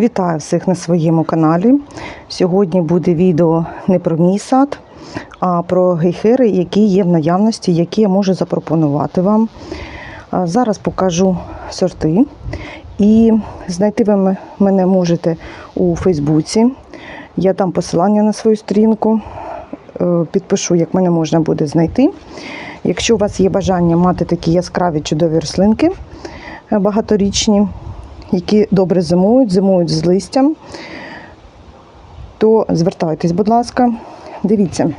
Вітаю всіх на своєму каналі. Сьогодні буде відео не про мій сад, а про гейхери, які є в наявності, які я можу запропонувати вам. Зараз покажу сорти. І знайти ви мене можете у Фейсбуці. Я дам посилання на свою сторінку, е, підпишу, як мене можна буде знайти. Якщо у вас є бажання мати такі яскраві чудові рослинки е, багаторічні, які добре зимують, зимують з листям, то звертайтесь, будь ласка. Дивіться,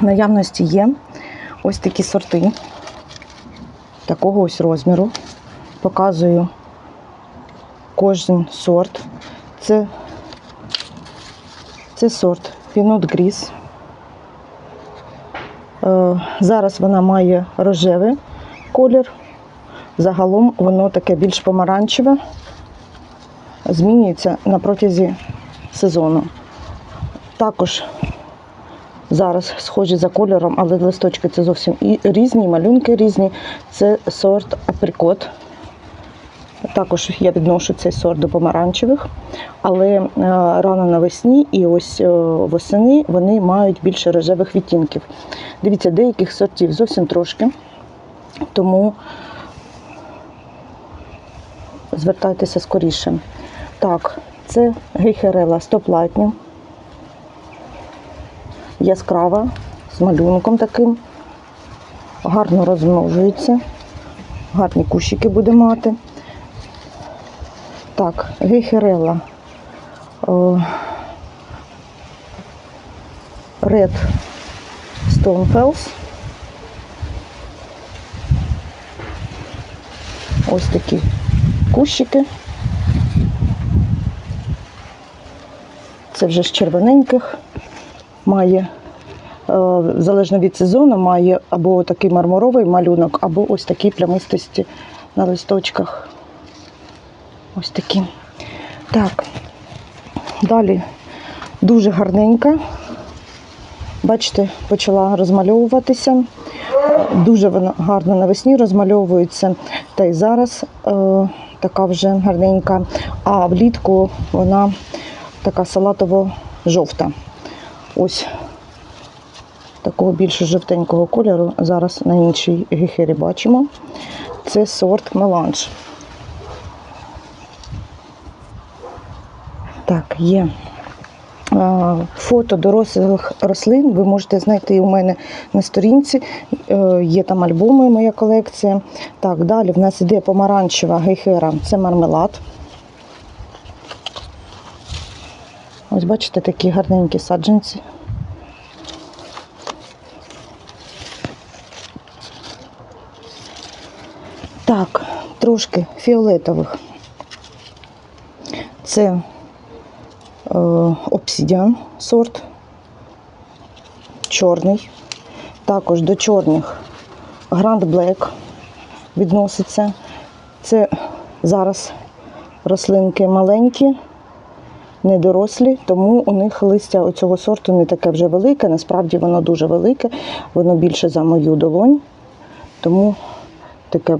в наявності є ось такі сорти такого ось розміру. Показую кожен сорт. Це, це сорт Пінот Гріс. Е, Зараз вона має рожевий колір. Загалом воно таке більш помаранчеве, змінюється на протязі сезону. Також зараз схожі за кольором, але листочки це зовсім і різні, малюнки різні. Це сорт априкот. Також я відношу цей сорт до помаранчевих, але е, рано навесні і ось е, восени вони мають більше рожевих відтінків. Дивіться, деяких сортів зовсім трошки, тому звертайтеся скоріше. Так, це гейхерела стоплайтні. Яскрава, з малюнком таким. Гарно розмножується. Гарні кущики буде мати. Так, гейхерела. Red Stonefells. Ось такі кущики. Це вже з червоненьких. Має, е, залежно від сезону, має або такий мармуровий малюнок, або ось такі плямистості на листочках. Ось такі. Так, далі дуже гарненька. Бачите, почала розмальовуватися. Дуже вона гарно навесні розмальовується. Та й зараз е, така вже гарненька. А влітку вона така салатово-жовта. Ось такого більш жовтенького кольору. Зараз на іншій гехері бачимо. Це сорт меланж. Так, є. Фото дорослих рослин ви можете знайти у мене на сторінці. Е, Є там альбоми, моя колекція. Так, далі в нас іде помаранчева гейхера, це мармелад. Ось бачите, такі гарненькі саджанці. Так, трошки фіолетових. Це е, обсідіан сорт, чорний. Також до чорних Grand Black відноситься. Це зараз рослинки маленькі, недорослі, тому у них листя оцього сорту не таке вже велике. Насправді воно дуже велике, воно більше за мою долонь, тому таке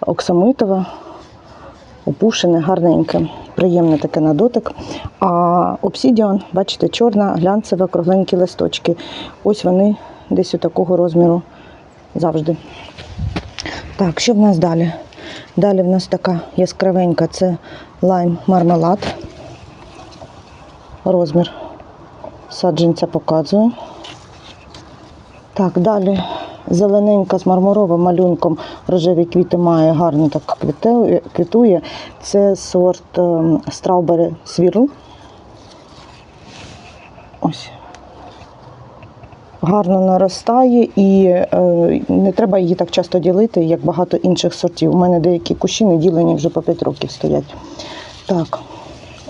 оксамитове, опушене, гарненьке, приємне таке на дотик. А обсідіан, бачите, чорна, глянцева, кругленькі листочки. Ось вони десь у такого розміру завжди. Так, що в нас далі? Далі в нас така яскравенька це лайм мармелад. Розмір саджанця показую. Так, далі зелененька з мармуровим малюнком рожеві квіти має, гарно так квітує. Це сорт ем, Strawberry Swirl. Ось. Гарно наростає і е, не треба її так часто ділити, як багато інших сортів. У мене деякі кущі не ділені вже по 5 років стоять. Так,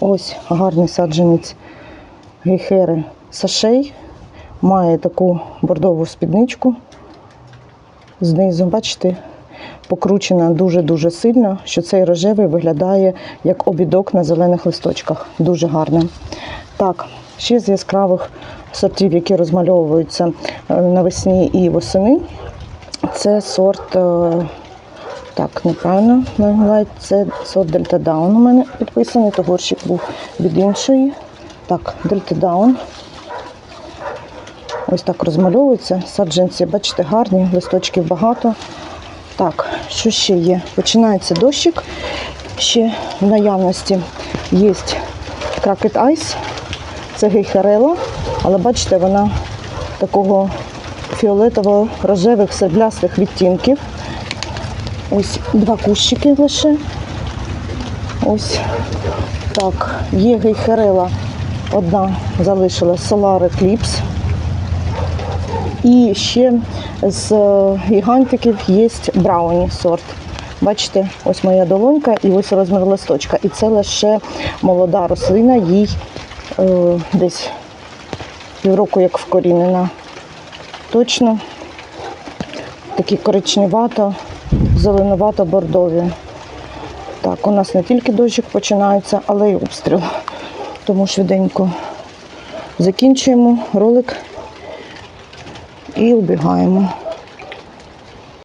ось гарний саджанець гейхери сашей. Має таку бордову спідничку. Знизу, бачите, покручена дуже-дуже сильно, що цей рожевий виглядає як обідок на зелених листочках. Дуже гарне. Так, ще з яскравих сортів, які розмальовуються е, навесні і восени. Це сорт е, Так, неправильно це сорт Дельта Даун у мене підписаний, то горщик був від іншої. Так, Дельта Даун. Ось так розмальовується. Саджанці, бачите, гарні, листочків багато. Так, що ще є? Починається дощик. Ще в наявності є кракет айс. Це гейхарела, але бачите, вона такого фіолетово-рожевих сріблястих відтінків. Ось два кущики лише. Ось так. Є гейхерела. Одна залишилась Solar Eclipse. І ще з е, гігантиків є брауні сорт. Бачите, ось моя долонька і ось розмір листочка. І це лише молода рослина, їй е, десь півроку як вкорінена. Точно такі коричневато, зеленувато бордові. Так, у нас не тільки дощик починається, але й обстріл. Тому швиденько закінчуємо ролик і убігаємо.